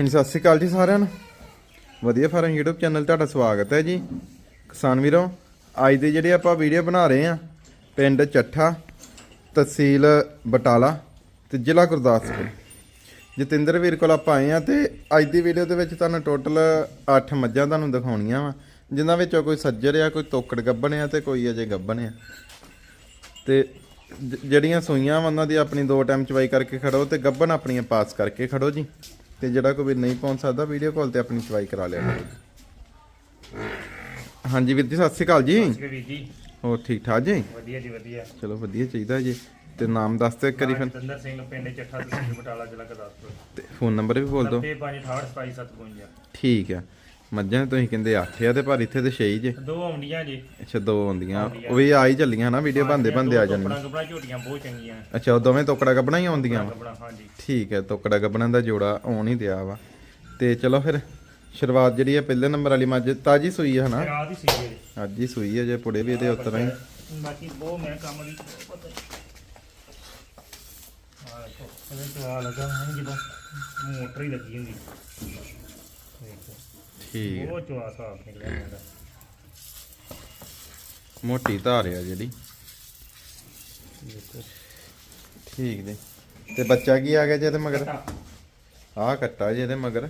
ਹਾਂਜੀ, ਸਤਿ ਸ਼੍ਰੀ ਅਕਾਲ ਜੀ ਸਾਰਿਆਂ ਨੂੰ। ਵਧੀਆ ਫਾਰਮ YouTube ਚੈਨਲ ਤੁਹਾਡਾ ਸਵਾਗਤ ਹੈ ਜੀ। ਕਿਸਾਨ ਵੀਰੋ, ਅੱਜ ਦੀ ਜਿਹੜੀ ਆਪਾਂ ਵੀਡੀਓ ਬਣਾ ਰਹੇ ਆ ਪਿੰਡ ਚੱਠਾ, ਤਹਿਸੀਲ ਬਟਾਲਾ ਤੇ ਜ਼ਿਲ੍ਹਾ ਗੁਰਦਾਸਪੁਰ। ਜਤਿੰਦਰ ਵੀਰ ਕੋਲ ਆਪਾਂ ਆਏ ਆ ਤੇ ਅੱਜ ਦੀ ਵੀਡੀਓ ਦੇ ਵਿੱਚ ਤੁਹਾਨੂੰ ਟੋਟਲ 8 ਮੱਝਾਂ ਤੁਹਾਨੂੰ ਦਿਖਾਉਣੀਆਂ ਵਾ, ਜਿਨ੍ਹਾਂ ਵਿੱਚੋਂ ਕੋਈ ਸੱਜਰ ਆ, ਕੋਈ ਤੋਕੜ ਗੱਬਣ ਆ ਤੇ ਕੋਈ ਅਜੇ ਗੱਬਣ ਆ। ਤੇ ਜ- ਜਿਹੜੀਆਂ ਸੂਈਆਂ ਵਾ, ਉਹਨਾਂ ਦੀ ਆਪਣੀ ਦੋ ਟਾਈਮ ਚਵਾਈ ਕਰਕੇ ਖੜੋ ਤੇ ਗੱਬਨ ਆਪਣੀਆਂ ਪਾਸ ਕਰਕੇ ਖੜੋ ਜੀ। ਤੇ ਜਿਹੜਾ ਕੋਈ ਵੀ ਨਹੀਂ ਪਹੁੰਚ ਸਕਦਾ ਵੀਡੀਓ ਕਾਲ ਤੇ ਆਪਣੀ ਚਵਾਈ ਕਰਾ ਲਿਆ ਹਾਂਜੀ ਵੀਰ ਜੀ ਸਤਿ ਸ਼੍ਰੀ ਅਕਾਲ ਜੀ। ਵੀਰ ਜੀ। ਹੋਰ ਠੀਕ ਠਾਕ ਜੀ? ਵਧੀਆ ਜੀ ਵਧੀਆ। ਚਲੋ ਵਧੀਆ ਚਾਹੀਦਾ ਜੀ। ਤੇ ਨਾਮ ਦੱਸ ਤੇ ਕਰੀ ਫਿਰ। ਦੰਦਰ ਸਿੰਘ ਪਿੰਡ ਚੱਠਾ ਤਹਿਸੀਲ ਬਟਾਲਾ ਜ਼ਿਲ੍ਹਾ ਗੁਰਦਾਸਪੁਰ। ਤੇ ਫੋਨ ਨੰਬਰ ਵੀ ਬੋਲ ਦਿਓ। 9568275752 ਠੀਕ ਆ ਮੱਝਾਂ ਤੁਸੀਂ ਕਹਿੰਦੇ 8 ਆ ਤੇ ਪਰ ਇੱਥੇ ਤੇ 6 ਜੇ। ਦੋ ਆਉਂਦੀਆਂ ਜੀ। ਅੱਛਾ ਦੋ ਆਉਂਦੀਆਂ। ਉਹ ਵੀ ਆ ਹੀ ਚੱਲੀਆਂ ਨਾ ਵੀਡੀਓ ਬੰਦੇ ਬੰਦੇ ਆ ਜਾਣੀਆਂ। ਕਪੜਾ ਕਪੜਾ ਝੋਟੀਆਂ ਬਹੁਤ ਚੰਗੀਆਂ। ਅੱਛਾ ਉਹ ਦੋਵੇਂ ਤੋਕੜਾ ਗੱਬਣਾ ਹੀ ਆਉਂਦੀਆਂ ਵਾ? ਕਪੜਾ ਹਾਂਜੀ। ਠੀਕ ਹੈ ਤੋਕੜਾ ਗੱਬਣਾ ਦਾ ਜੋੜਾ ਆਉਣ ਹੀ ਦਿਆ ਵਾ। ਤੇ ਚਲੋ ਫਿਰ ਸ਼ੁਰੂਆਤ ਜਿਹੜੀ ਹੈ ਪਹਿਲੇ ਨੰਬਰ ਵਾਲੀ ਮੱਝ ਤਾਜੀ ਸੂਈ ਹੈ ਹਨਾ? ਰਾਤ ਹੀ ਸੀ ਜੀ। ਅੱਜ ਹੀ ਸੂਈ ਹੈ ਜੇ ਪੁੜੇ ਵੀ ਇਹਦੇ ਉਤਰਾਂ ਹੀ ਬਾਕੀ ਬਹੁਤ ਮੈਂ ਕੰਮ ਦੀ ਪਤਾ ਆ ਦੇਖੋ ਇਹਦੇ ਤੋਂ ਆ ਲੱਗਾ ਹੈ ਜਦੋਂ ਮੋਟਰ ਹੀ ਲੱਗੀ ਹੁੰਦੀ। ਠੀਕ ਹੈ ਬਹੁਤ ਚਵਾ ਸਾਫ਼ ਨਿਕਲਿਆ ਜਾਂਦਾ ਮੋਟੀ ਧਾਰ ਆ ਜਿਹੜੀ। ਦੇਖੋ ਠੀਕ ਜੀ। ਤੇ ਬੱਚਾ ਕੀ ਆ ਗਿਆ ਜੇ ਇਹਦੇ ਮਗਰ। ਆਹ ਕੱਟਾ ਜੇ ਇਹਦੇ ਮਗਰ।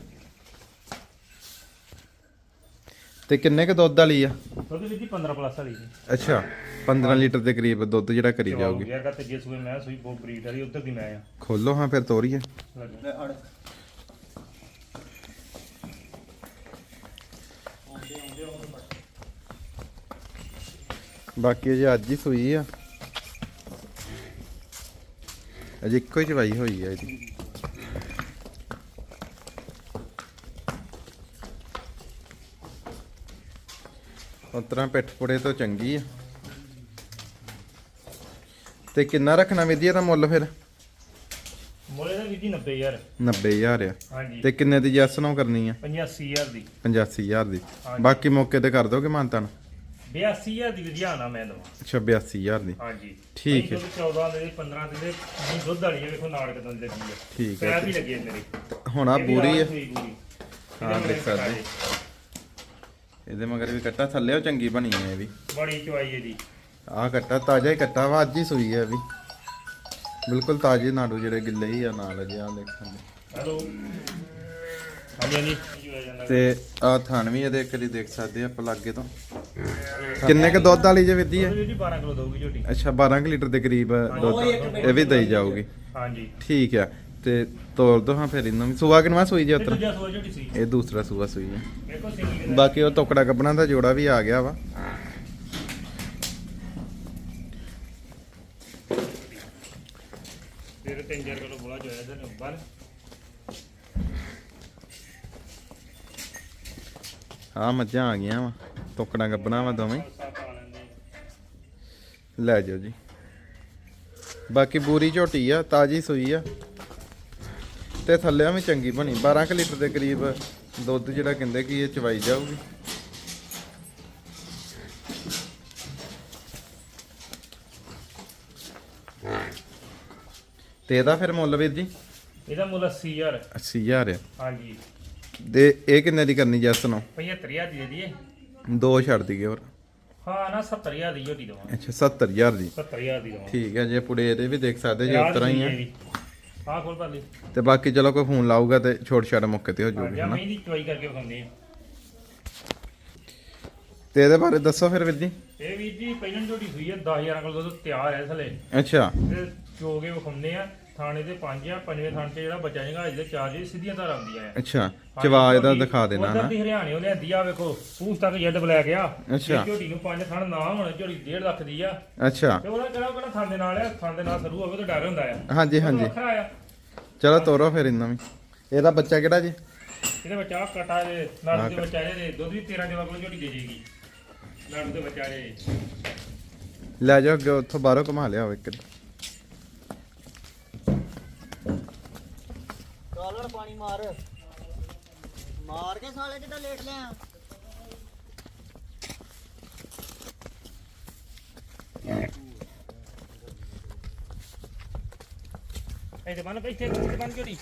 ਤੇ ਕਿੰਨੇ ਕ ਦੁੱਧ ਵਾਲੀ ਆ? ਦੁੱਧ ਵੀ ਜੀ 15 ਪਲੱਸ ਵਾਲੀ ਜੀ। ਅੱਛਾ 15 ਲੀਟਰ ਦੇ ਕਰੀਬ ਦੁੱਧ ਜਿਹੜਾ ਕਰੀ ਜਾਊਗੀ। ਗਿਆ ਤੇ ਜੇ ਸੂਏ ਮੈਂ ਸੂਈ ਬਹੁਤ ਬਰੀਡ ਵਾਲੀ ਉਧਰ ਦੀ ਮੈਂ ਆ। ਖੋਲੋ ਹਾਂ ਫਿਰ ਤੋਰੀਏ। ਲੱਗਾ ਬਾਕੀ ਅਜੇ ਅੱਜ ਹੀ ਸੂਈ ਆ। ਅਜੇ ਇੱਕੋ ਹੀ ਚਵਾਈ ਹੋਈ ਆ ਇਹਦੀ। ਉਤਰਾ ਪਿੱਠ ਪੁੜੇ ਤੋਂ ਚੰਗੀ ਆ। ਤੇ ਕਿੰਨਾ ਰੱਖਣਾ ਵਿਧੀ ਦਾ ਮੁੱਲ ਫਿਰ? ਮੋਲੇ ਦਾ ਵੀ ਜੀ 90000 90000 ਆ। ਹਾਂਜੀ। ਤੇ ਕਿੰਨੇ ਦੀ ਜੈਸ ਨੂੰ ਕਰਨੀ ਆ? 85000 ਦੀ। 85000 ਦੀ। ਬਾਕੀ ਮੌਕੇ ਤੇ ਕਰ ਦੋਗੇ ਮਾਨਤਾਨ? 82000 ਦੀ ਵਿਧਿਆਨਾ ਮੈਂ ਦਵਾਂ। ਅੱਛਾ 82000 ਦੀ। ਹਾਂਜੀ। ਠੀਕ ਹੈ। ਹੈ 14 ਦੇ 15 ਦੇ ਨਹੀਂ ਦੁੱਧ ਵਾਲੀ ਹੈ ਵੇਖੋ ਨਾੜਕ ਦੰਦੇ ਦੀ ਹੈ ਠੀਕ ਹੈ। ਪੈਰ ਵੀ ਲੱਗੇ ਮੇਰੇ। ਹੁਣ ਆ ਬੂਰੀ ਆ। ਹਾਂ, ਇਹਦੇ ਦੇਖ ਸਕਦੇ। ਇਹਦੇ ਮਗਰ ਵੀ ਕੱਟਾ ਥੱਲੇ ਉਹ ਚੰਗੀ ਬਣੀ ਹੈ ਇਹ ਵੀ। ਬੜੀ ਚਵਾਈ ਹੈ ਜੀ ਆਹ ਕੱਟਾ ਤਾਜ਼ਾ ਹੀ ਕੱਟਾ ਵਾ ਅੱਜ ਹੀ ਸੂਈ ਹੈ ਵੀ। ਬਿਲਕੁਲ ਤਾਜ਼ੇ ਨਾੜੂ ਜਿਹੜੇ ਗਿੱਲੇ ਹੀ ਆ ਨਾਲ ਆ ਦੇਖਣ ਦੇ ਹੈਲੋ। ਹਾਂਜੀ ਹਾਂਜੀ। ਤੇ ਆ ਥਣ ਵੀ ਇਹਦੇ ਇੱਕ ਵਾਰੀ ਦੇਖ ਸਕਦੇ ਆ ਆਪਾਂ ਲਾਗੇ ਤੋਂ। ਕਿੰਨੇ ਕ ਦੁੱਧ ਵਾਲੀ ਜੇ ਵਿਧੀ ਹੈ? ਦੁੱਧ ਜੀ 12 ਕਿਲੋ ਦਊਗੀ ਝੋਟੀ। ਅੱਛਾ 12 ਕੁ ਲੀਟਰ ਦੇ ਕਰੀਬ ਦੁੱਧ। ਇਹ ਵੀ ਦਈ ਜਾਊਗੀ। ਹਾਂਜੀ। ਠੀਕ ਆ। ਤੇ ਤੋਲ ਦੋ ਹਾਂ ਫਿਰ ਇਹਨੂੰ ਵੀ। ਸੂਆ ਕਿਨਵਾ ਸੂਈ ਜੇ ਉਤਰ? ਦੂਜਾ ਸੋਚ ਝੋਟੀ ਸੀ ਇਹ ਦੂਸਰਾ ਸੂਆ ਸੂਈ ਹੈ। ਸਿੰਗੀ ਬਾਕੀ ਉਹ ਟੁਕੜਾ ਕੱਪਣਾ ਦਾ ਜੋੜਾ ਵੀ ਆ ਗਿਆ ਵਾ। ਫਿਰ 3000 ਕਿਲੋ ਬੋਲਾ ਜੋ ਹੈ ਇਹਦੇ ਉੱਪਰ ਆ ਮੱਝਾਂ ਆ ਗਈਆਂ ਵਾ। ਟੁਕੜਾ ਕੱਪਣਾ ਵਾ ਦੋਵੇਂ। ਲੈ ਜਾਓ ਜੀ। ਬਾਕੀ ਬੂਰੀ ਝੋਟੀ ਆ ਤਾਜੀ ਸੂਈ ਆ। ਤੇ ਥੱਲਿਆਂ ਵੀ ਚੰਗੀ ਬਣੀ। 12 ਕੁ ਲੀਟਰ ਦੇ ਕਰੀਬ ਦੁੱਧ ਜਿਹੜਾ ਕਹਿੰਦੇ ਕਿ ਇਹ ਚਵਾਈ ਜਾਊਗੀ। ਤੇ ਇਹਦਾ ਫਿਰ ਮੁੱਲ ਵੀਰ ਜੀ? ਇਹਦਾ ਮੁੱਲ 80000 80000 ਆ। ਹਾਂਜੀ। ਦੇ ਇਹ ਕਿੰਨੇ ਦੀ ਕਰਨੀ ਜੈਸ ਨੂੰ? 75000 ਦੀ ਦੇ ਦਈਏ। ਦੋ ਛੱਡ ਦਈਏ ਹੋਰ। ਹਾਂ ਨਾ 70000 ਦੀ ਝੋਟੀ ਦਵਾਂ ਅੱਛਾ 70000 ਦੀ। 70000 ਦੀ ਦਵਾਂ ਠੀਕ ਹੈ ਜੇ ਪੁੜੇ ਇਹਦੇ ਵੀ ਦੇਖ ਸਕਦੇ ਜੇ ਉਤਰਾ ਹੀ ਆ ਆਹ ਖੋਲ ਪਾ ਲਈ ਤੇ ਬਾਕੀ ਚਲੋ ਕੋਈ ਫੋਨ ਲਾਊਗਾ ਤੇ ਛੋਟ ਛਾਟ ਮੌਕੇ ਤੇ ਹੋ ਜਾਊਗੀ ਜਾਂ ਹਨਾ? ਮੈਂ ਦੀ ਚੁਆਈ ਕਰਕੇ ਵਿਖਾਉਂਦੇ ਆ ਤੇ ਇਹਦੇ ਬਾਰੇ ਦੱਸੋ ਫਿਰ ਵੀਰ ਜੀ। ਇਹ ਵੀਰ ਜੀ ਪਹਿਲਾਂ ਝੋਟੀ ਸੂਈ ਆ 10000 ਕੋਲ ਦੁੱਧ ਤਿਆਰ ਹੈ ਥਲੇ ਅੱਛਾ। ਤੇ ਚੋਗੇ ਵਿਖਾਉਂਦੇ ਆ ਥਾਣੇ ਦੇ ਪੰਜ ਆ ਪੰਜਵੇਂ ਥਾਣੇ ਤੇ ਜਿਹੜਾ ਬੱਚਾ ਜਗਾ ਦੇ ਚਾਰ ਜੀ ਸਿੱਧੀਆਂ ਧਾਰਾਂ ਆਉਂਦੀਆਂ ਆ ਅੱਛਾ ਚਵਾਜ ਦਾ ਦਿਖਾ ਦੇਣਾ ਨਾ। ਦੀ ਹਰਿਆਣੇ ਉਹ ਲਿਆਂਦੀ ਆ ਵੇਖੋ ਪੂਛ ਤੱਕ ਜੱਡ ਬਲੈਕ ਆ। ਅੱਛਾ। ਝੋਟੀ ਨੂੰ ਪੰਜ ਥਣ ਨਾ ਹੋਣ ਝੋਟੀ 1.5 ਲੱਖ ਦੀ ਆ। ਅੱਛਾ। ਤੇ ਉਹਦਾ ਕਿਹੜਾ ਕਿਹੜਾ ਥਣ ਦੇ ਨਾਲ ਆ ਥਣ ਦੇ ਨਾਲ ਸਰੂ ਹੋਵੇ ਤਾਂ ਡਰ ਹੁੰਦਾ ਆ। ਹਾਂਜੀ ਹਾਂਜੀ। ਚਲੋ ਤੋਰੋ ਫਿਰ ਇਹਨਾਂ ਵੀ। ਇਹਦਾ ਬੱਚਾ ਕਿਹੜਾ ਜੀ? ਇਹਦੇ ਬੱਚਾ ਕਟਾ ਦੇ ਨਾਲ ਦੇ ਬੱਚਾ ਇਹਦੇ ਦੁੱਧ ਵੀ 13 ਜਵਾ ਕੋਲ ਝੋਟੀ ਦੇ ਜੇਗੀ। ਦੇ ਬੱਚਾ ਇਹ ਲੈ ਜਾਓ ਅੱਗੇ ਉੱਥੋਂ ਬਾਹਰੋਂ ਘੁਮਾ ਲਿਆ ਇੱਕ ਕਾਲਰ ਪਾਣੀ ਮਾਰ। ਮਾਰ ਕੇ ਸਾਲੇ ਕਿੱਦਾਂ ਲੇਟ ਲਿਆ। ਇਹ ਤੇ ਬੰਨ ਇੱਥੇ ਬੰਨ ਝੋਟੀ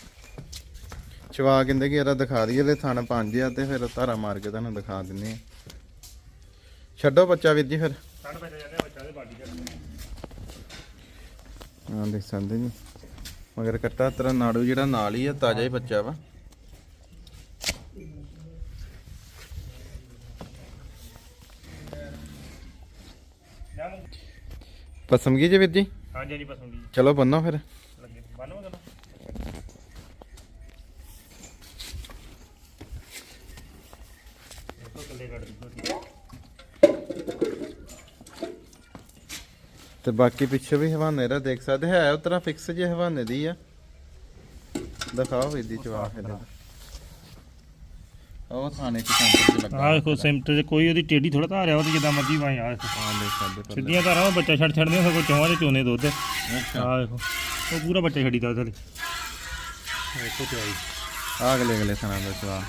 ਚਵਾ ਕਹਿੰਦੇ ਕਿ ਇਹਦਾ ਦਿਖਾ ਦਈਏ ਲੈ ਥਣ ਪੰਜ ਆ ਤੇ ਫਿਰ ਧਾਰਾ ਮਾਰ ਕੇ ਤੁਹਾਨੂੰ ਦਿਖਾ ਦਿੰਨੇ ਆ। ਛੱਡੋ ਬੱਚਾ ਵੀਰ ਜੀ ਫਿਰ। ਕੱਢ ਪੈ ਜਾਂਦੇ ਆ ਬੱਚਾ ਦੇ ਬਾਡੀ ਕਰਦੇ ਹਾਂ ਦੇਖ ਸਕਦੇ ਜੀ। ਮਗਰ ਕੱਟਾ ਤੇਰਾ ਨਾੜੂ ਜਿਹੜਾ ਨਾਲ ਹੀ ਆ ਤਾਜ਼ਾ ਹੀ ਬੱਚਾ ਵਾ। ਗਈ ਜੀ ਵੀਰ ਜੀ? ਹਾਂਜੀ ਹਾਂਜੀ ਪਸੰਦ ਜੀ। ਚਲੋ ਬੰਨੋ ਫਿਰ ਲੱਗੇ ਬੰਨਵਾ ਕਰੋ ਦੇਖੋ ਕੱਲੇ ਕੱਢ ਦਿੱਤੋ ਤੇ ਬਾਕੀ ਪਿੱਛੇ ਵੀ ਹਵਾਨੇ ਦਾ ਦੇਖ ਸਕਦੇ ਹੈ ਉਤਰਾ ਫਿਕਸ ਜੇ ਹਵਾਨੇ ਦੀ ਆ। ਦਿਖਾਓ ਵੀਰ ਦੀ ਚਵਾ ਫਿਰ ਉਹ ਥਾਣੇ ਚ ਸੈਂਟਰ ਚ ਲੱਗਾ। ਆਹ ਦੇਖੋ ਸੈਂਟਰ 'ਚ ਕੋਈ ਉਹਦੀ ਟੇਢੀ ਥੋੜਾ ਧਾਰਿਆ ਉਹ ਤੇ ਜਿੱਦਾਂ ਮਰਜ਼ੀ ਵਾਏ ਆ ਦੇਖੋ। ਹਾਂ ਦੇਖ ਸਕਦੇ ਸਿੱਧੀਆਂ ਧਾਰਾਂ ਉਹ ਬੱਚਾ ਛੱਡ ਛੱਡਦੇ ਸਗੋਂ ਚੌਹਾਂ ਦੇ ਚੋਨੇ ਦੁੱਧ ਆਹ ਦੇਖੋ ਉਹ ਪੂਰਾ ਬੱਚਾ ਛੱਡੀਦਾ ਉਹਦੇ ਲਈ। ਦੇਖੋ ਤੇ ਆਈ। ਆ ਅਗਲੇ ਅਗਲੇ ਥਾਣਾ ਦਾ ਚਵਾ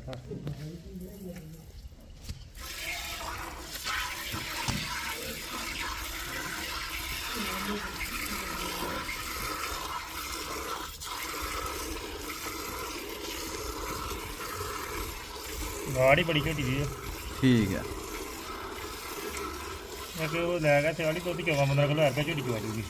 ਤਾਂ ਗਾੜੀ ਬੜੀ ਝੋਟੀ ਦੀ ਹੈ ਠੀਕ ਆ। ਮੈਂ ਕਿ ਉਹ ਲੈ ਗਿਆ ਤੇ ਵਾਲੀ ਦੁੱਧ 14 15 ਕਿਲੋ ਹਰਕਾ ਝੋਟੀ ਚਵਾ ਜੂਗੀ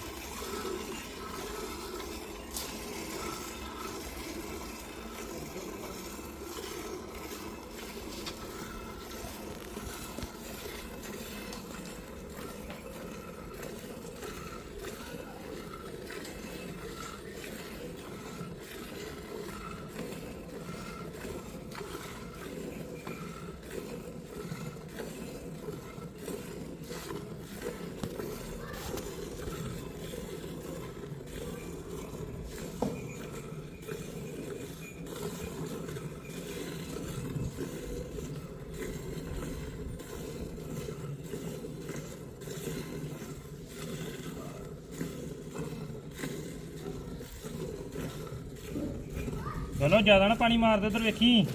ਚਲੋ ਜ਼ਿਆਦਾ ਨਾ ਪਾਣੀ ਮਾਰ ਦੇ ਉਧਰ ਵੇਖੀ।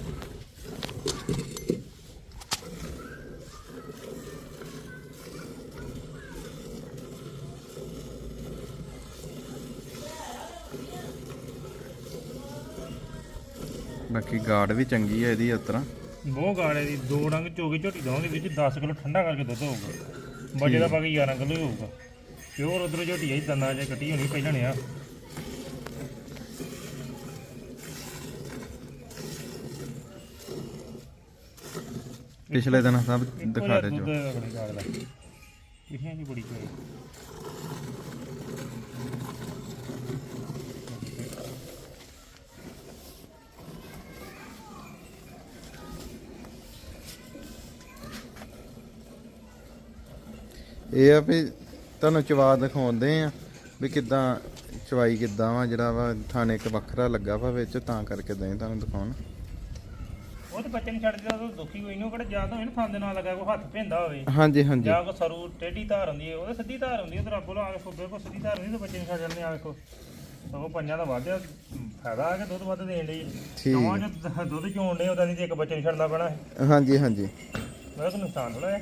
ਬਾਕੀ ਗਾਰਡ ਵੀ ਚੰਗੀ ਆ ਇਹਦੀ ਉਤਰਾ ਬਹੁਤ ਗਾੜੇ ਦੀ ਦੋ ਡੰਗ ਚੋਗੀ ਝੋਟੀ ਦਵਾਂਗੇ ਵਿੱਚ 10 ਕਿਲੋ ਠੰਡਾ ਕਰਕੇ ਦੁੱਧ ਹੋਊਗਾ। ਬੱਜੇ ਦਾ ਬਾਕੀ 11 ਕਿਲੋ ਹੀ ਹੋਊਗਾ। ਪਿਓਰ ਉਧਰ ਝੋਟੀ ਆਈ ਦੰਦਾਂ ਜੇ ਕੱਟੀ ਹੋਣੀ ਪਹਿਲਾਂ ਨੇ ਆ। ਪਿਛਲੇ ਦਿਨ ਸਭ ਦਿਖਾ ਦੇ ਜੋ। ਬੜੀ ਇਹ ਆ ਵੀ ਤੁਹਾਨੂੰ ਚਵਾ ਦਿਖਾਉਂਦੇ ਆ ਵੀ ਕਿਦਾਂ ਚਵਾਈ ਕਿਦਾਂ ਵਾ ਜਿਹੜਾ ਵਾ ਥਾਣੇ ਇੱਕ ਵੱਖਰਾ ਲੱਗਾ ਵਾ ਵਿੱਚ ਤਾਂ ਕਰਕੇ ਦੇ ਤੁਹਾਨੂੰ ਦਿਖਾਉਣ। ਤੇ ਬੱਚੇ ਨੂੰ ਛੱਡ ਦਿੱਤਾ ਤਾਂ ਦੁਖੀ ਹੋਈ ਨੂੰ ਕਿਹੜਾ ਜ਼ਿਆਦਾ ਹੋਵੇ ਨਾ ਫਾਂਦੇ ਨਾਲ ਲੱਗਾ ਕੋਈ ਹੱਥ ਭਿੰਦਾ ਹੋਵੇ। ਹਾਂਜੀ ਹਾਂਜੀ। ਜਾਂ ਕੋ ਸਰੂ ਟੇਢੀ ਧਾਰ ਹੁੰਦੀ ਹੈ ਉਹਦੇ ਸਿੱਧੀ ਧਾਰ ਹੁੰਦੀ ਹੈ ਉਧਰ ਆਪੋ ਆ ਵੇਖੋ ਬਿਲਕੁਲ ਸਿੱਧੀ ਧਾਰ ਹੁੰਦੀ ਤੇ ਬੱਚੇ ਨੂੰ ਛੱਡ ਜਾਂਦੇ ਆ ਵੇਖੋ। ਸਗੋਂ ਪੰਜਾਂ ਦਾ ਵਾਧਿਆ ਫਾਇਦਾ ਆ ਕਿ ਦੁੱਧ ਵੱਧ ਦੇਣ ਲਈ। ਠੀਕ। ਦੁੱਧ ਚੋਣ ਦੇ ਉਹਦਾ ਨਹੀਂ ਤੇ ਇੱਕ ਬੱਚੇ ਨੂੰ ਛੱਡਣਾ ਪੈਣਾ। ਹਾਂਜੀ ਹਾਂਜੀ। ਮੈਂ ਤਾਂ ਨੁਕਸਾਨ ਥੋੜਾ ਹੈ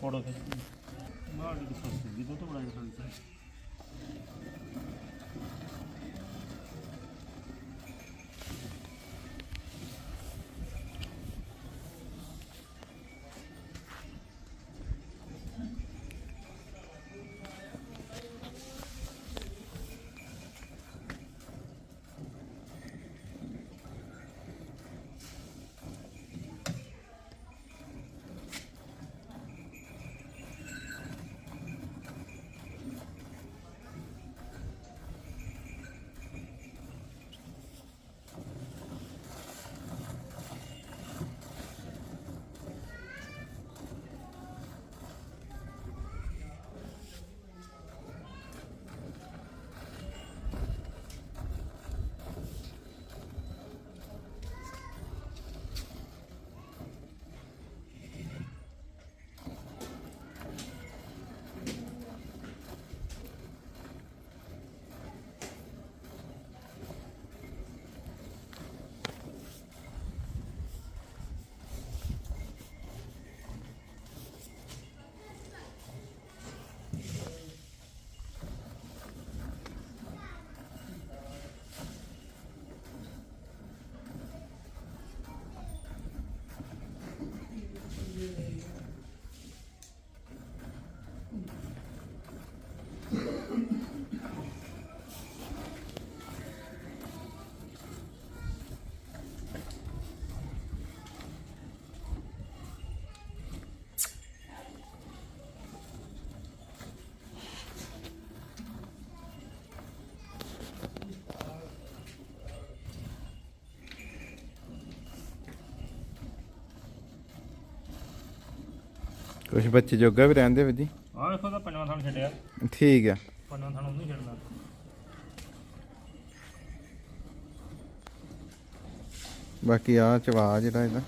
ਫੋਟੋ ਖਿੱਚ ਮਾਰ ਦੀ ਸਸਤੀ ਦੀ ਦੁੱਧ ਕੁਝ ਬੱਚੇ ਜੋਗਾ ਵੀ ਰਹਿੰਦੇ ਵੀਰ ਜੀ ਆਹ ਵੇਖੋ ਤਾਂ ਪੰਜਵਾਂ ਥਾਂ ਛੱਡਿਆ। ਠੀਕ ਆ। ਪੰਜਵਾਂ ਥਾਂ ਉਹਨੂੰ ਛੱਡਣਾ। ਬਾਕੀ ਆ ਚਵਾ ਜਿਹੜਾ ਇਹਦਾ।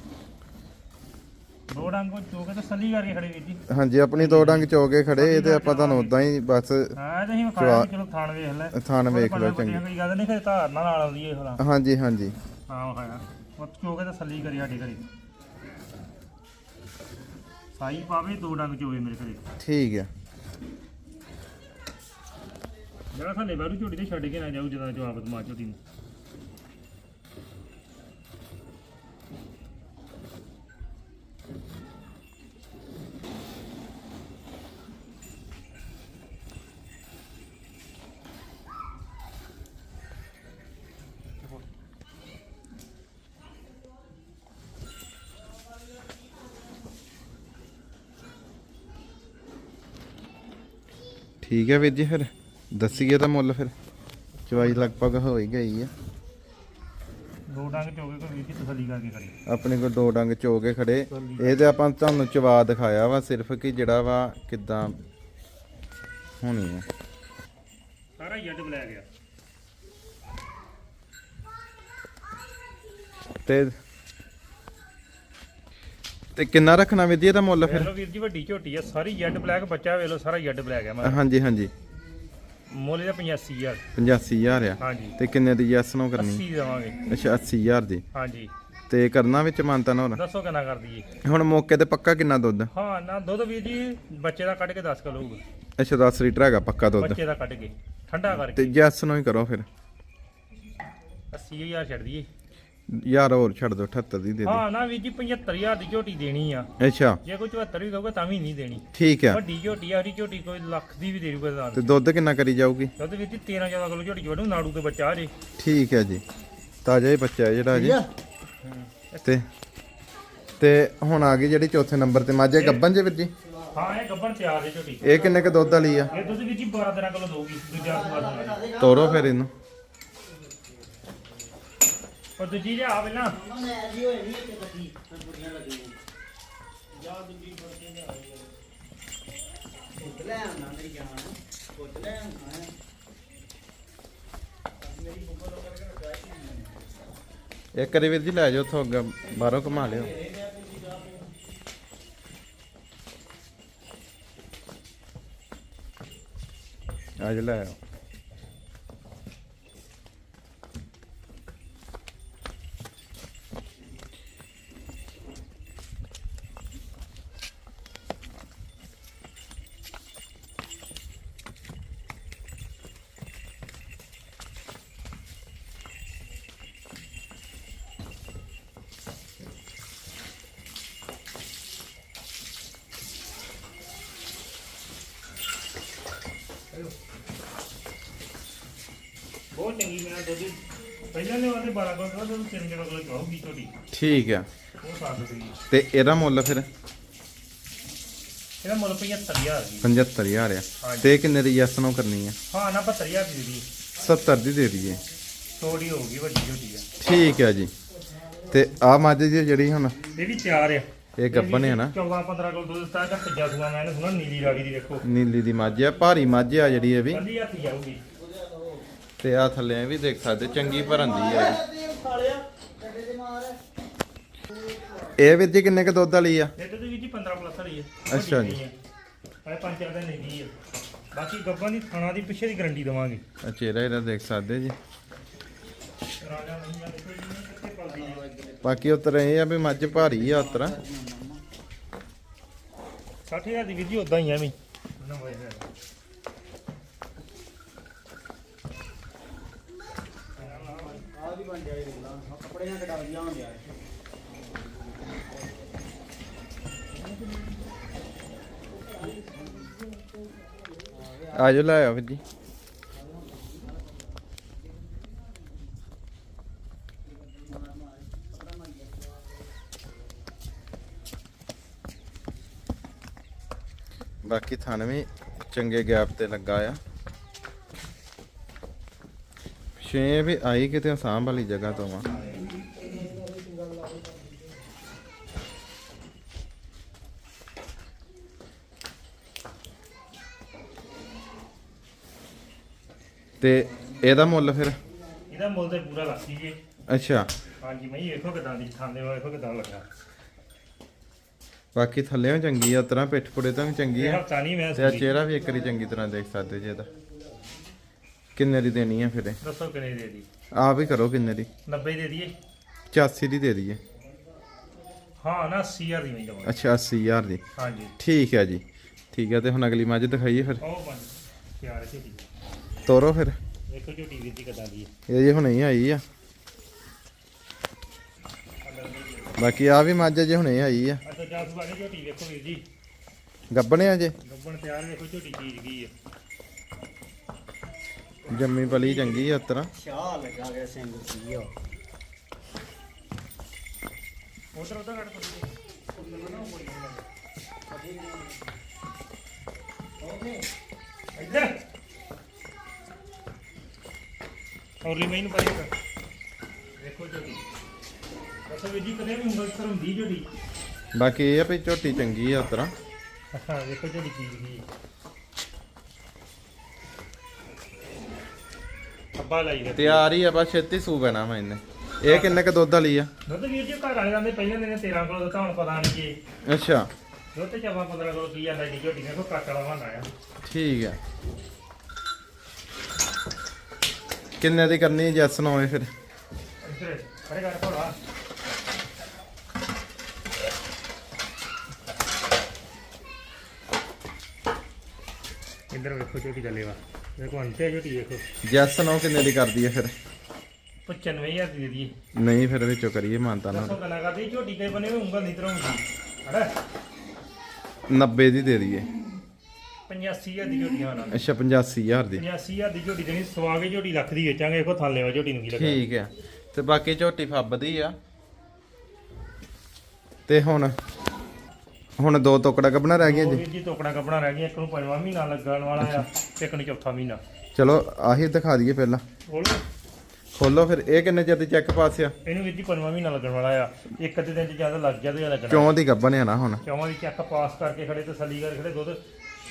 ਦੋ ਡੰਗ ਚੋ ਕੇ ਤਸੱਲੀ ਕਰਕੇ ਖੜੇ ਵੀਰ ਜੀ। ਹਾਂਜੀ ਆਪਣੀ ਦੋ ਡੰਗ ਚੋਕੇ ਖੜੇ ਇਹ ਤੇ ਆਪਾਂ ਤੁਹਾਨੂੰ ਉਦਾਂ ਹੀ ਬਸ ਹਾਂ ਤੇ ਅਸੀਂ ਖਾਇਆ ਚਲੋ ਥਾਣ ਵੇਖ ਲੈ। ਥਾਣ ਵੇਖ ਲਓ ਚੰਗੀ। ਕੋਈ ਗੱਲ ਨਹੀਂ ਫਿਰ ਧਾਰ ਨਾਲ ਆਉਂਦੀ ਇਹ ਹਲਾ ਹਾਂਜੀ ਹਾਂਜੀ। ਹਾਂ ਉਹ ਖਾਇਆ ਉਹ ਚੋ ਕੇ ਤਸੱਲੀ ਕਰੀ ਸਾਡੀ ਘਰੇ ਸਾਈ ਪਾਵੇ ਦੋ ਡੰਗ ਚੋਵੇ ਮੇਰੇ ਘਰੇ। ਠੀਕ ਆ। ਜਿਹੜਾ ਥੱਲੇ ਬਾਰੂ ਝੋਟੀ ਤੇ ਛੱਡ ਕੇ ਨਾ ਜਾਊ ਜਦੋਂ ਜਵਾਬ ਮਾਰ ਝੋਟੀ ਨੂੰ ਠੀਕ ਹੈ ਵੀਰ ਜੀ ਫਿਰ। ਦੱਸੀਏ ਤਾਂ ਮੁੱਲ ਫਿਰ। ਚਵਾਈ ਲਗਭਗ ਹੋ ਹੀ ਗਈ ਆ ਦੋ ਡੰਗ ਚੋਗੇ ਕੋਈ ਵੀਰ ਤਸੱਲੀ ਕਰਕੇ ਖੜੀ। ਆਪਣੇ ਕੋਲ ਦੋ ਡੰਗ ਚੋ ਕੇ ਖੜੇ ਇਹ ਤੇ ਆਪਾਂ ਤੁਹਾਨੂੰ ਚਵਾ ਦਿਖਾਇਆ ਵਾ ਸਿਰਫ ਕਿ ਜਿਹੜਾ ਵਾ ਕਿਦਾਂ ਹੋਣੀ ਆ। ਸਾਰਾ ਜੱਟ ਬਲੈਕ ਗਿਆ ਤੇ ਤੇ ਕਿੰਨਾ ਰੱਖਣਾ ਵੀਰ ਜੀ ਇਹਦਾ ਮੁੱਲ ਫਿਰ? ਵੀਰ ਜੀ ਵੱਡੀ ਝੋਟੀ ਆ ਸਾਰੀ ਜੈਡ ਬਲੈਕ ਬੱਚਾ ਵੇਖ ਲਓ ਸਾਰਾ ਜੈਡ ਬਲੈਕ ਆ ਮੈਂ ਹਾਂਜੀ ਹਾਂਜੀ। ਮੁੱਲ ਦਾ 85000 85000 ਆ। ਹਾਂਜੀ। ਤੇ ਕਿੰਨੇ ਦੀ ਯੈਸ ਨੂੰ ਕਰਨੀ? 80 ਦੇਵਾਂਗੇ। ਅੱਛਾ 80000 ਦੀ। ਹਾਂਜੀ। ਤੇ ਕਰਨਾ ਵਿੱਚ ਮੰਨਤਾ ਨਾ ਹੋਰ ਦੱਸੋ ਕਿੰਨਾ ਕਰ ਦਈਏ। ਹੁਣ ਮੌਕੇ ਤੇ ਪੱਕਾ ਕਿੰਨਾ ਦੁੱਧ? ਹਾਂ ਨਾ ਦੁੱਧ ਵੀਰ ਜੀ ਬੱਚੇ ਦਾ ਕੱਢ ਕੇ 10 ਕਿਲੋ ਹੋਊਗਾ। ਅੱਛਾ 10 ਲੀਟਰ ਹੈਗਾ ਪੱਕਾ ਦੁੱਧ। ਬੱਚੇ ਦਾ ਕੱਢ ਕੇ। ਠੰਡਾ ਕਰਕੇ। ਤੇ ਯੈਸ ਨੂੰ ਹੀ ਕਰੋ ਫਿਰ। 80000 ਛੱਡ ਦਈਏ। ਯਾਰ ਹੋਰ ਛੱਡ ਦਿਓ 78 ਦੀ ਦੇ ਹਾਂ ਨਾ ਵੀਰ ਜੀ 75000 ਦੀ ਝੋਟੀ ਦੇਣੀ ਆ। ਦੇ ਅੱਛਾ। ਜੇ ਕੋਈ 74 ਵੀ ਕਹੂਗਾ ਤਾਂ ਵੀ ਨਹੀਂ ਦੇਣੀ। ਠੀਕ ਆ। ਵੱਡੀ ਝੋਟੀ ਆ ਹਰੀ ਝੋਟੀ ਕੋਈ ਲੱਖ ਦੀ ਵੀ ਦੇ ਦੂਗਾ ਦਾਨ ਤੇ ਦੁੱਧ ਕਿੰਨਾ ਕਰੀ ਜਾਊਗੀ? ਦੁੱਧ ਵੀਰ ਜੀ 13 14 ਕਿਲੋ ਝੋਟੀ ਵੜੂ ਨਾੜੂ ਤੇ ਬੱਚਾ ਆ ਜੇ ਠੀਕ ਹੈ ਜੀ। ਤਾਜ਼ਾ ਹੀ ਬੱਚਾ ਹੈ ਜਿਹੜਾ ਜੀ। ਤੇ ਤੇ ਹੁਣ ਆ ਗਈ ਜਿਹੜੀ ਚੌਥੇ ਨੰਬਰ ਤੇ। ਮਾਝੇ ਗੱਬਨ ਜੇ ਵੀਰ ਜੀ? ਹਾਂ ਇਹ ਗੱਬਣ ਤਿਆਰ ਜੇ ਝੋਟੀ। ਇਹ ਕਿੰਨੇ ਕ ਦੁੱਧ ਵਾਲੀ ਆ? ਇਹ ਦੁੱਧ ਵੀਰ ਜੀ 12 13 ਕਿਲੋ ਦਊਗੀ ਦੂਜਾ ਸਵਾਦ। ਤੋਰੋ ਫਿਰ ਇਹਨੂੰ ਉਹ ਦੂਜੀ ਜੇ ਆ ਪਹਿਲਾਂ ਮੈਂ ਜੀ ਹੋਈ ਨਹੀਂ ਤੇ ਬੱਤੀ ਬੁੱਢੀਆਂ ਲੱਗੀਆਂ ਪੁੱਤ ਲੈ ਆਉਣਾ ਮੇਰੀ ਜਾਨ। ਪੁੱਤ ਲੈ ਆਉਣਾ ਇੱਕ ਵਾਰੀ ਵੀਰ ਜੀ ਲੈ ਜਾਓ ਉੱਥੋਂ ਅੱਗੇ ਬਾਹਰੋਂ ਘੁਮਾ ਲਿਓ। ਅੱਜ ਲੈ ਆਓ ਬਹੁਤ ਚੰਗੀ ਮੈਂ ਦੁੱਧ ਪਹਿਲਾਂ ਨੇ ਵਾਦੇ 12 ਕਿਲੋ ਦੁੱਧ ਤਿੰਨ ਕਿਲੋ ਕਿਲੋ ਚਾਹੂਗੀ ਝੋਟੀ ਠੀਕ ਆ। ਉਹ ਤੇ ਇਹਦਾ ਮੁੱਲ ਫਿਰ? ਇਹਦਾ ਮੁੱਲ 75000 ਜੀ। 75000 ਆ। ਤੇ ਕਿੰਨੇ ਦੀ ਯੈਸ ਨੂੰ ਕਰਨੀ ਆ? ਹਾਂ ਨਾ 75000 ਦੀ ਦੀ 70 ਦੀ ਦੇ ਦਈਏ। ਥੋੜੀ ਹੋਊਗੀ ਵੱਡੀ ਝੋਟੀ ਆ। ਠੀਕ ਹੈ ਜੀ। ਤੇ ਆ ਮੱਝ ਜੀ ਜਿਹੜੀ ਹੁਣ? ਇਹ ਵੀ ਤਿਆਰ ਆ। ਇਹ ਗੱਬਨ ਹੈ ਨਾ? 14 15 ਕਿਲੋ ਦੁੱਧ ਦਿੱਤਾ ਤਾਂ ਤੀਜਾ ਸੂਆ ਮੈਂ ਇਹਨੂੰ ਸੁਣਾ ਨੀਲੀ ਰਾਵੀ ਦੀ ਦੇਖੋ ਨੀਲੀ ਦੀ ਮੱਝ ਆ ਭਾਰੀ ਮੱਝ ਆ ਜਿਹੜੀ ਇਹ ਵੀ। ਕੱਲੀ ਹੱਥ ਜਾਊਗੀ ਤੇ ਆ ਥੱਲੇ ਇਹ ਵੀ ਦੇਖ ਸਕਦੇ ਚੰਗੀ ਭਰਨ ਦੀ ਆ ਇਹ ਵੀਰ ਜੀ ਕਿੰਨੇ ਕ ਦੁੱਧ ਵਾਲੀ ਆ? ਇਹ ਤੇ ਵੀ ਜੀ 15 ਪਲੱਸ ਵਾਲੀ ਹੈ ਅੱਛਾ ਜੀ। ਇਹ ਪੰਜ ਚਾਰ ਦਿਨ ਨਹੀਂ ਹੈ ਬਾਕੀ ਗੱਬਾਂ ਦੀ ਥਾਣਾ ਦੀ ਪਿੱਛੇ ਦੀ ਗਰੰਟੀ ਦਵਾਂਗੇ। ਆ ਚਿਹਰਾ ਇਹਦਾ ਦੇਖ ਸਕਦੇ ਜੀ। ਆ ਬਾਕੀ ਉਤਰ ਇਹ ਆ ਵੀ ਮੱਝ ਭਾਰੀ ਆ ਉਤਰ। 60000 ਦੀ ਵਿਧੀ ਉਦਾਂ ਹੀ ਐਵੇਂ ਹੋਏ ਆ ਵੀ ਬਣ ਜਾਏ ਕੱਪੜੇ ਨਾਲ ਕਟਾ ਦਿਆ ਹੁੰਦੇ ਆ ਜਾਓ ਲੈ ਆਓ ਜੀ। ਬਾਕੀ ਥਣ ਵੀ ਚੰਗੇ ਗੈਪ ਤੇ ਲੱਗਾ ਆ। ਛੇ ਵੀ ਆਈ ਕਿਤੇ ਸਾਂਭ ਵਾਲੀ ਜਗ੍ਹਾ ਤੋਂ ਆ। ਤੇ ਇਹਦਾ ਮੁੱਲ ਫਿਰ? ਇਹਦਾ ਮੁੱਲ ਤੇ ਪੂਰਾ ਲੱਗੀ ਜੀ। ਅੱਛਾ। ਹਾਂਜੀ ਮੈਂ ਵੇਖੋ ਕਿਦਾਂ ਦੀ ਖਾਂਦੇ ਵਾ ਵੇਖੋ ਕਿਦਾਂ ਲੱਗਾ? ਬਾਕੀ ਥੱਲੇੋਂ ਚੰਗੀ ਆ ਉਤਰਾ ਪਿੱਠ ਪੁੜੇ ਤੋਂ ਵੀ ਚੰਗੀ ਇਹ ਆ ਹਫਤਾ ਨਹੀਂ ਮੈਂ ਤੇ ਸੂਈ। ਚਿਹਰਾ ਵੀ ਇੱਕ ਵਾਰੀ ਚੰਗੀ ਤਰ੍ਹਾਂ ਦੇਖ ਸਕਦੇ ਜੀ ਇਹਦਾ। ਕਿੰਨੇ ਦੀ ਦੇਣੀ ਆ ਫਿਰ ਇਹ? ਦੱਸੋ ਕਿੰਨੇ ਦੇ ਦੀ ਆਪ ਹੀ ਕਰੋ ਕਿੰਨੇ ਦੀ? 90 ਦੇ ਦਈਏ 84 ਦੀ ਦੇ ਦਈਏ। ਹਾਂ ਨਾ 80000 ਦੀ ਮੈਂ ਦਵਾਂਗਾ। ਅੱਛਾ 80000 ਦੀ। ਹਾਂਜੀ। ਠੀਕ ਹੈ ਜੀ। ਠੀਕ ਹੈ ਤੇ ਹੁਣ ਅਗਲੀ ਮੱਝ ਦਿਖਾਈਏ ਫਿਰ। ਉਹ ਬੰਦ ਪਿਆਰ ਝੋਟੀ ਤੋਰੋ ਫਿਰ। ਵੇਖੋ ਝੋਟੀ ਵੀਰ ਦੀ ਕਿਦਾਂ ਦੀ ਹੈ। ਇਹ ਜੇ ਹੁਣੇ ਹੀ ਆਈ ਆ। ਬਾਕੀ ਆ ਵੀ ਮੱਝ ਜੇ ਹੁਣੇ ਆਈ ਆ। ਅੱਛਾ ਜਸ ਬਾਗੇ ਝੋਟੀ ਵੇਖੋ ਵੀਰ ਜੀ। ਗੱਬਣੇ ਆ ਜੇ। ਗੱਬਣ ਤਿਆਰ ਵੇਖੋ ਝੋਟੀ ਚੀਜ਼ ਗਈ ਹੈ ਜੰਮੀ ਪਲੀ ਚੰਗੀ ਆ ਉਤਰਾ ਸ਼ਾਹ ਲੱਗਾ ਗਿਆ ਸਿੰਘ ਸੀ ਉਹ ਉਧਰ ਉਧਰ ਕੱਟ ਪੜੀ ਇੱਧਰ। ਔਰਲੀ ਮੈਨੂੰ ਪਾਈ ਕਰ। ਵੇਖੋ ਝੋਟੀ। ਦੱਸੋ ਵੀਰ ਜੀ ਕਦੇ ਵੀ ਉਂਗਲ ਕਰ ਹੁੰਦੀ ਝੋਟੀ? ਬਾਕੀ ਇਹ ਆ ਵੀ ਝੋਟੀ ਚੰਗੀ ਆ ਉਤਰਾ। ਹਾਂ ਵੇਖੋ ਝੋਟੀ ਚੀਜ਼ ਗਈ ਅੱਬਾ ਲਾਈ ਦੇ ਤਿਆਰ ਹੀ ਆ ਬਸ ਛੇਤੀ ਸੂ ਪੈਣਾ ਮੈਂ ਇਹਨੇ। ਇਹ ਕਿੰਨੇ ਕ ਦੁੱਧ ਵਾਲੀ ਆ? ਦੁੱਧ ਵੀਰ ਜੀ ਘਰ ਵਾਲੇ ਜਾਂਦੇ ਪਹਿਲਾਂ ਦਿਨੇ 13 ਕਿਲੋ ਦਿੱਤਾ ਹੁਣ ਪਤਾ ਨਹੀਂ ਕਿ ਅੱਛਾ। ਦੁੱਧ ਚਾਵਾ 15 ਕਿਲੋ ਕੀ ਜਾਂਦਾ ਜੀ ਝੋਟੀ ਨੇ ਕੋ ਕੱਟ ਵਾਲਾ ਬਣਾ ਆ। ਠੀਕ ਆ। ਕਿੰਨੇ ਦੀ ਕਰਨੀ ਹੈ ਜੈਸ ਨਾ ਹੋਏ ਫਿਰ? ਇੱਧਰ ਵੇਖੋ ਝੋਟੀ ਦਾ ਲੇਵਾ ਵੇਖੋ ਅੰਤੇ ਝੋਟੀ ਵੇਖੋ। ਜੈਸ ਨਾ ਕਿੰਨੇ ਦੀ ਕਰਦੀ ਹੈ ਫਿਰ? 95000 ਦੀ ਦੇ ਦੀ ਨਹੀਂ ਫਿਰ ਵਿੱਚੋਂ ਕਰੀਏ ਮਾਨਤਾ ਦੱਸੋ ਨਾਲ ਕਨਾ ਕਰਦੀ ਝੋਟੀ ਕੇ ਬਨੇ ਉਂਗਲ ਨਹੀਂ ਤਰੋਂਗੀ ਹੜਾ 90 ਦੀ ਦੇ ਦਈਏ। 85000 ਦੀ ਝੋਟੀ ਆਣਾ ਅੱਛਾ 85000 ਦੀ। 85000 ਦੀ ਝੋਟੀ ਦੇਣੀ ਸਵਾਗੇ ਝੋਟੀ ਲੱਖ ਦੀ ਵੇਚਾਂਗੇ ਵੇਖੋ ਥਾਂ ਲੇਵਾ ਝੋਟੀ ਨੂੰ ਕੀ ਲੱਗਾ। ਠੀਕ ਆ ਤੇ ਬਾਕੀ ਝੋਟੀ ਫੱਬਦੀ ਆ। ਤੇ ਹੁਣ ਹੁਣ ਦੋ ਟੁਕੜਾ ਕੱਢਣਾ ਰਹਿ ਗਿਆ ਜੀ? ਜੀ ਟੋਕੜਾ ਕੱਪੜਾ ਰਹਿ ਗਿਆ ਇੱਕ ਨੂੰ ਪੰਜਵਾਂ ਮਹੀਨਾ ਲੱਗਣ ਵਾਲਾ ਆ ਤੇ ਇੱਕ ਨੂੰ ਚੌਥਾ ਮਹੀਨਾ। ਚਲੋ ਆਹੀ ਦਿਖਾ ਦਈਏ ਪਹਿਲਾਂ। ਬੋਲ ਖੋਲੋ ਫਿਰ ਇਹ ਕਿੰਨੇ ਚਿਰ ਦੀ ਚੈੱਕ ਪਾਸ ਆ? ਇਹਨੂੰ ਵੀਰ ਜੀ ਪੰਜਵਾਂ ਮਹੀਨਾ ਲੱਗਣ ਵਾਲਾ ਆ। ਇੱਕ ਅੱਧੇ ਦਿਨ ਚ ਜ਼ਿਆਦਾ ਲੱਗ ਤੇ ਜ਼ਿਆਦਾ ਲੱਗਣਾ। ਕਿਉਂ ਦੀ ਗੱਬਨ ਆ ਨਾ ਹੁਣ। ਚੌਵਾਂ ਦੀ ਚੈੱਕ ਪਾਸ ਕਰਕੇ ਖੜੇ ਤਸੱਲੀ ਕਰਕੇ ਖੜੇ ਦੁੱਧ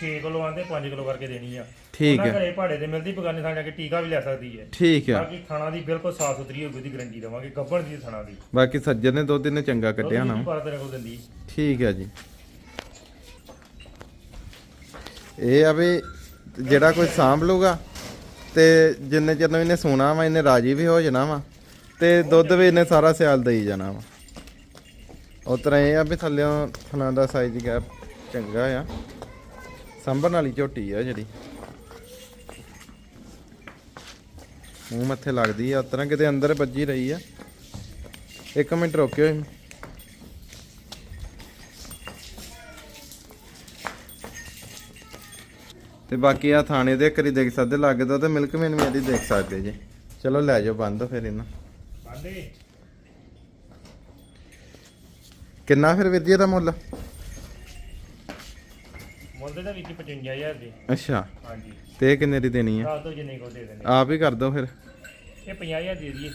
6 ਕਿਲੋ ਆਂਦੇ 5 ਕਿਲੋ ਕਰਕੇ ਦੇਣੀ ਆ। ਠੀਕ ਉਹਨਾਂ ਹੈ। ਘਰੇ ਭਾੜੇ ਦੇ ਮਿਲਦੀ ਬਗਾਨੇ ਥਾਂ ਜਾ ਕੇ ਟੀਕਾ ਵੀ ਲੈ ਸਕਦੀ ਹੈ। ਠੀਕ ਆ ਬਾਕੀ ਖਾਣਾ ਦੀ ਬਿਲਕੁਲ ਸਾਫ਼ ਸੁਥਰੀ ਹੋਊਗੀ ਦੀ ਗਰੰਟੀ ਦੇਵਾਂਗੇ ਗੱਬੜ ਦੀ ਥਾਣਾ ਦੀ। ਬਾਕੀ ਸੱਜਣ ਨੇ ਦੁੱਧ ਇਹਨੇ ਚੰਗਾ ਕੱਢਿਆ ਨਾ। ਪਰ ਤੇਰੇ ਕੋਲ ਦਿੰਦੀ। ਠੀਕ ਹੈ ਜੀ। ਇਹ ਆ ਵੀ ਜਿਹੜਾ ਕੋਈ ਸਾਂਭ ਲੂਗਾ ਤੇ ਜਿੰਨੇ ਚਿਰ ਨੂੰ ਇਹਨੇ ਸੋਣਾ ਵਾ ਇਹਨੇ ਰਾਜੀ ਵੀ ਹੋ ਜਾਣਾ ਵਾ ਤੇ ਦੁੱਧ ਵੀ ਇਹਨੇ ਸਾਰਾ ਸਿਆਲ ਦੇਈ ਜਾਣਾ ਵਾ। ਉਸ ਤਰ੍ਹਾਂ ਇਹ ਆ ਵੀ ਥੱਲਿਓਂ ਥਣਾ ਦਾ ਸਾਈਜ਼ ਗੈਪ ਚੰਗਾ ਆ। ਸੰਭਣ ਵਾਲੀ ਝੋਟੀ ਆ ਜਿਹੜੀ। ਮੂੰਹ ਮੱਥੇ ਲੱਗਦੀ ਆ ਉਸ ਤਰ੍ਹਾਂ ਕਿਤੇ ਅੰਦਰ ਵੱਜੀ ਰਹੀ ਆ। ਇੱਕ ਮਿੰਟ ਰੋਕਿਓ। ਤੇ ਬਾਕੀ ਆ ਥਾਣੇ ਦੇ ਕਰੀ ਦੇਖ ਸਕਦੇ ਲੱਗੇ ਤਾਂ ਤੇ ਮਿਲਕ ਮੈਨ ਵੀ ਇਹਦੀ ਦੇਖ ਸਕਦੇ ਜੀ। ਚਲੋ ਲੈ ਜਾਓ ਬੰਦ ਫਿਰ ਇਹਨਾਂ। ਬਾਂਦੇ ਕਿੰਨਾ ਫਿਰ ਜੀ ਇਹਦਾ ਮੁੱਲ? ਮੁੱਲ ਦਾ ਵਿੱਚ 55000 ਦੀ। ਅੱਛਾ। ਹਾਂਜੀ। ਤੇ ਇਹ ਕਿੰਨੇ ਦੀ ਦੇਣੀ ਆ? ਰਾਤ ਤੋਂ ਜਿੰਨੇ ਕੋ ਦੇ ਦੇਣੇ ਆਪ ਹੀ ਕਰ ਦੋ ਫਿਰ। ਇਹ 50000 ਦੇ ਦਈਏ।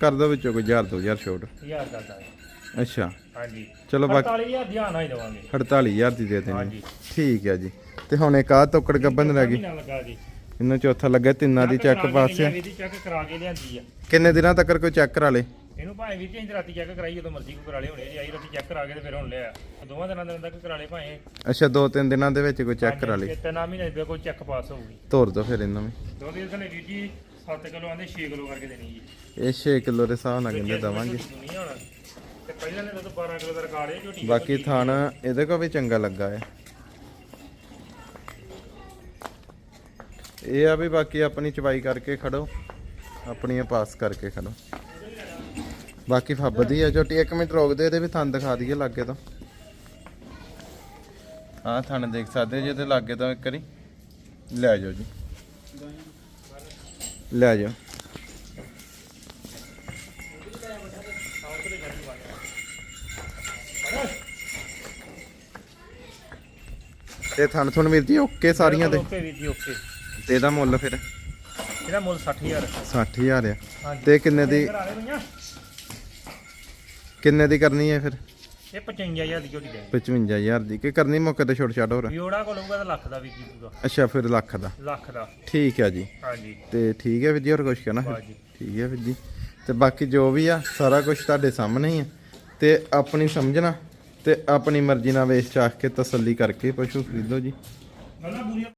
ਕਰ ਦੋ ਵਿੱਚੋਂ ਕੋਈ 1000 2000 ਛੋਟ। 1000 ਕਰਦਾ ਹੈ ਅੱਛਾ। ਹਾਂਜੀ। ਚਲੋ ਬਾਕੀ 48000 ਧਿਆਨ ਨਾਲ ਹੀ ਦਵਾਂਗੇ। 48000 ਦੀ ਦੇ ਦੇਣੀ ਹਾਂਜੀ। ਠੀਕ ਹੈ ਜੀ। ਤੇ ਹੁਣ ਇੱਕ ਆ ਤੋਕੜ ਗੱਬਨ ਰਹਿ ਗਈ। ਮਹੀਨਾ ਲੱਗਾ ਜੀ। ਇਹਨੂੰ ਚੌਥਾ ਲੱਗਾ ਤਿੰਨਾਂ ਦੀ ਚੈੱਕ ਪਾਸੇ। ਇਹਦੀ ਚੈੱਕ ਕਰਾ ਕੇ ਲਿਆਂਦੀ ਆ। ਕਿੰਨੇ ਦਿਨਾਂ ਤੱਕ ਕੋਈ ਚੈੱਕ ਕਰਾ ਲੇ? ਇਹਨੂੰ ਭਾਵੇਂ ਵੀਰ ਜੀ ਅਸੀਂ ਰਾਤੀ ਚੈੱਕ ਕਰਾਈ ਜਦੋਂ ਮਰਜ਼ੀ ਕੋ ਕਰਾ ਲਿਆ ਹੁਣੇ ਜੀ ਆਈ ਰਾਤੀ ਚੈੱਕ ਕਰਾ ਕੇ ਤੇ ਫਿਰ ਹੁਣ ਲਿਆ ਦੋਵਾਂ ਦਿਨਾਂ ਦੇ ਤੱਕ ਕਰਾ ਲੇ ਭਾਵੇਂ ਅੱਛਾ ਦੋ ਤਿੰਨ ਦਿਨਾਂ ਦੇ ਵਿੱਚ ਕੋਈ ਚੈੱਕ ਕਰਾ ਲੇ ਤੇ ਤਿੰਨ ਮਹੀਨੇ ਦੇ ਕੋਈ ਚੈੱਕ ਪਾਸ ਹੋਊਗੀ। ਤੋਰ ਦੋ ਫਿਰ ਇਹਨਾਂ ਵੀ। ਦੋ ਦਿਨ ਸਨੇ ਵੀਰ ਜੀ 7 ਕਿਲੋ ਆਂਦੇ 6 ਕਿਲੋ ਕਰਕੇ ਦੇਣੀ ਜੀ। ਇਹ 6 ਕਿਲੋ ਦੇ ਹਿਸਾਬ ਨਾਲ ਕਹਿੰਦੇ ਦਵਾਂਗੇ। ਨਹੀਂ ਹੋਣਾ ਤੇ ਪਹਿਲਾਂ ਨੇ ਤਾਂ 12 ਕਿਲੋ ਦਾ ਰਿਕਾਰਡ ਹੈ ਝੋਟੀ ਬਾਕੀ ਥਾਣ ਇਹਦੇ ਕੋ ਵੀ ਚੰਗਾ ਲੱਗਾ ਹੈ। ਇਹ ਆ ਵੀ ਬਾਕੀ ਆਪਣੀ ਚਵਾਈ ਕਰਕੇ ਖੜੋ ਆਪਣੀਆਂ ਪਾਸ ਕਰਕੇ ਖੜੋ। ਬਾਕੀ ਫੱਬਦੀ ਆ ਝੋਟੀ 1 ਮਿੰਟ ਰੋਕ ਦੇ ਇਹਦੇ ਵੀ ਥਣ ਦਿਖਾ ਦਈਏ ਲਾਗੇ ਤੋਂ। ਆਹ ਥਣ ਦੇਖ ਸਕਦੇ ਜੇ ਤੇ ਲਾਗੇ ਤੋਂ ਇੱਕ ਵਾਰੀ। ਲੈ ਜਾਓ ਜੀ। ਲੈ ਜਾਓ। ਤੇ ਥਣ ਥਣ ਵੀਰ ਜੀ ਓਕੇ ਸਾਰੀਆਂ ਦੇ। ਓਕੇ ਵੀਰ ਜੀ ਓਕੇ। ਤੇ ਇਹਦਾ ਮੁੱਲ ਫਿਰ। ਇਹਦਾ ਮੁੱਲ 60000 60000 ਆ। ਤੇ ਕਿੰਨੇ ਦੀ? ਆ ਕਿੰਨੇ ਦੀ ਕਰਨੀ ਹੈ ਫਿਰ? ਇਹ 55000 ਦੀ ਝੋਟੀ ਦੇ 55000 ਦੀ। ਕਿ ਕਰਨੀ ਮੌਕੇ ਤੇ ਛੋਟ ਛਾਟ ਹੋਰ? ਜੋੜਾ ਕੋਲ ਹੋਊਗਾ ਤਾਂ ਲੱਖ ਦਾ ਵੀ ਕੀ ਪੂਰਾ ਅੱਛਾ ਫਿਰ ਲੱਖ ਦਾ। ਲੱਖ ਦਾ। ਠੀਕ ਹੈ ਜੀ। ਹਾਂਜੀ। ਤੇ ਠੀਕ ਹੈ ਵੀਰ ਜੀ ਹੋਰ ਕੁਝ ਕਹਿਣਾ ਫਿਰ? ਬਾਜੀ ਠੀਕ ਹੈ ਵੀਰ ਜੀ। ਤੇ ਬਾਕੀ ਜੋ ਵੀ ਆ ਸਾਰਾ ਕੁਝ ਤੁਹਾਡੇ ਸਾਹਮਣੇ ਹੀ ਆ। ਤੇ ਆਪਣੀ ਸਮਝਣਾ ਤੇ ਆਪਣੀ ਮਰਜ਼ੀ ਨਾਲ ਵੇਚ ਚਾਖ ਕੇ ਤਸੱਲੀ ਕਰਕੇ ਪਸ਼ੂ ਖਰੀਦੋ ਜੀ।